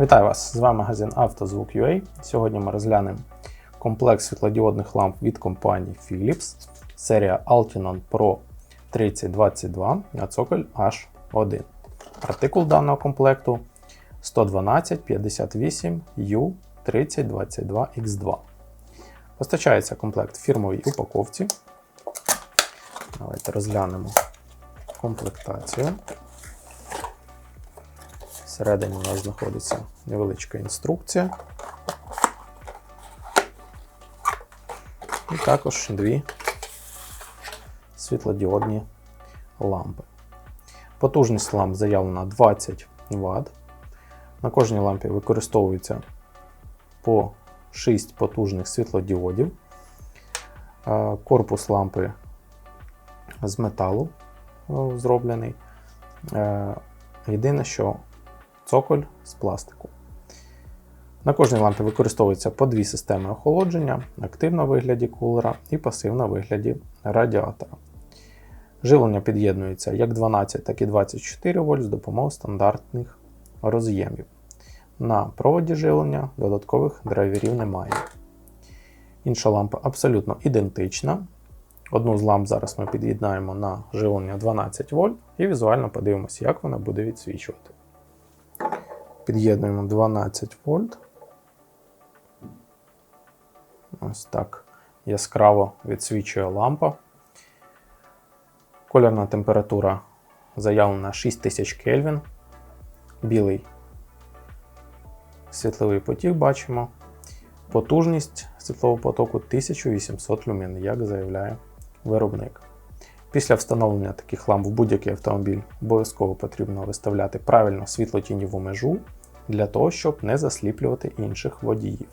Вітаю вас! З вами магазин «Автозвук.UA». Сьогодні ми розглянемо комплекс світлодіодних ламп від компанії Philips, серія Altinon Pro 3022 на цоколь H1. Артикул даного комплекту 11258 U3022X2. Постачається комплект в фірмовій упаковці. Давайте розглянемо комплектацію. Всередині у нас знаходиться невеличка інструкція. І також дві світлодіодні лампи. Потужність ламп заявлена 20 Вт. На кожній лампі використовується по 6 потужних світлодіодів. Е, Корпус лампи з металу зроблений. Е, Єдине, що цоколь з пластику. На кожній лампі використовується по дві системи охолодження: активна в вигляді кулера і пасивна в вигляді радіатора. Живлення під'єднується як 12, так і 24 вольт з допомогою стандартних роз'ємів. На проводі живлення додаткових драйверів немає. Інша лампа абсолютно ідентична. Одну з ламп зараз ми під'єднаємо на живлення 12 вольт і візуально подивимося, як вона буде відсвічувати. Під'єднуємо 12 вольт. Ось так яскраво відсвічує лампа. Кольорна температура заявлена 6000 Кельвін. Білий світловий потік бачимо. Потужність світлового потоку 1800 люмен, як заявляє виробник. Після встановлення таких ламп в будь-який автомобіль обов'язково потрібно виставляти правильно світлотіньову межу для того, щоб не засліплювати інших водіїв.